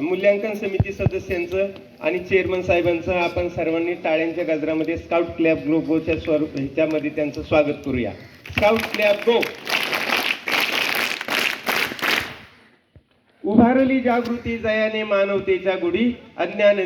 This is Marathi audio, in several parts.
मूल्यांकन समिती सदस्यांचं आणि चेअरमन साहेबांचं आपण सर्वांनी टाळ्यांच्या गजरामध्ये स्काउट क्लॅब ग्लोबोच्या स्वरूप ह्याच्यामध्ये त्यांचं स्वागत करूया. स्काउट क्लॅब गो उभारली जागृती जयाने मानवतेच्या गुढी अज्ञान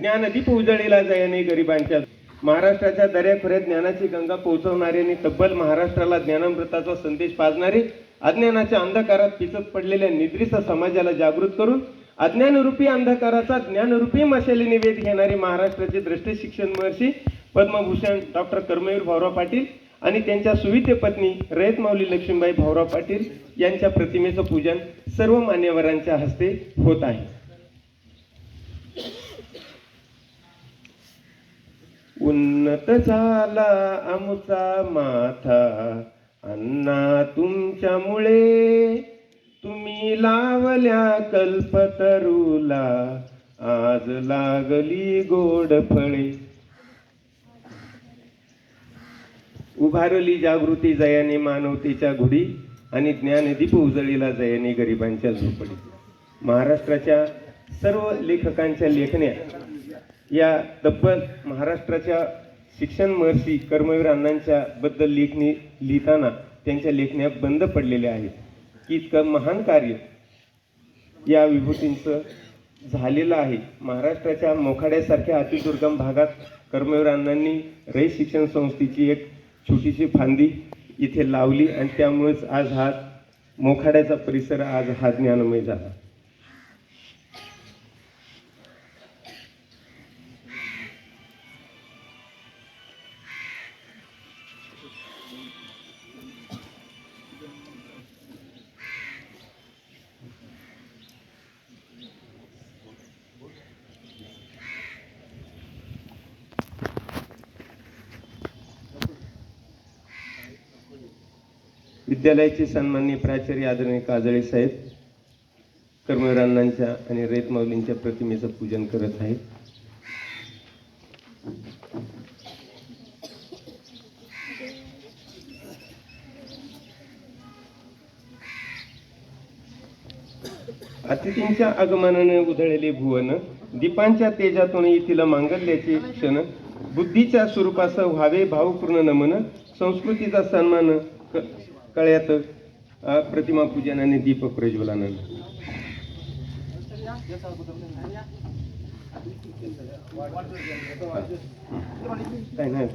ज्ञानदीप उजळीला जयाने गरिबांच्या महाराष्ट्राच्या दर्याखोऱ्यात ज्ञानाची गंगा पोहोचवणारे आणि तब्बल महाराष्ट्राला ज्ञानामृताचा संदेश पाजणारे अज्ञानाच्या अंधकारात पिचत पडलेल्या निद्रिस्त समाजाला जागृत करून अज्ञानरूपी अंधकाराचा ज्ञानरूपी मशालीने वेध घेणारे महाराष्ट्राचे द्रष्ट शिक्षण महर्षी पद्मभूषण डॉक्टर कर्मवीर भाऊराव पाटील आणि त्यांच्या सुविते पत्नी रयत माऊली लक्ष्मीबाई भाऊराव पाटील यांच्या प्रतिमेचं पूजन सर्व मान्यवरांच्या हस्ते होत आहे. उन्नत झाला आमचा माथा अण्णा तुमच्यामुळे. तुम्ही लावल्या कल्पतरूला आज लागली गोड फळे. उभारली जागृती जयाने मानवतेच्या गुढी आणि ज्ञानदीप उजळीला जयाने गरिबांच्या झोपडी. महाराष्ट्राच्या सर्व लेखकांच्या लेखण्या या तब्बल महाराष्ट्राच्या शिक्षण महर्षी कर्मवीर अण्णांच्या बद्दल लेखणी लिहिताना त्यांच्या लेखण्या बंद पडलेल्या आहेत. की इतकं महान कार्य या विभूतींचं झालेलं आहे. महाराष्ट्राच्या मोखाड्यासारख्या अतिदुर्गम भागात कर्मवीर अण्णांनी रई शिक्षण संस्थेची एक छोटीशी फांदी इथे लावली आणि त्यामुळेच आज हा मोखाड्याचा परिसर आज हा ज्ञानमय झाला. विद्यालयाचे सन्माननीय प्राचार्य आदरणीय काजळे साहेब कर्मवीर आणि रेत माऊलींच्या प्रतिमेचं पूजन करत आहेत. अतिथींच्या आगमनाने उधळलेले भुवन दीपांच्या तेजातून येथील मांगल्याचे क्षण बुद्धीच्या स्वरूपासह व्हावे भावपूर्ण नमन संस्कृतीचा सन्मान कळ्यात प्रतिमा पूजन आणि दीप प्रज्वलन काय नाही.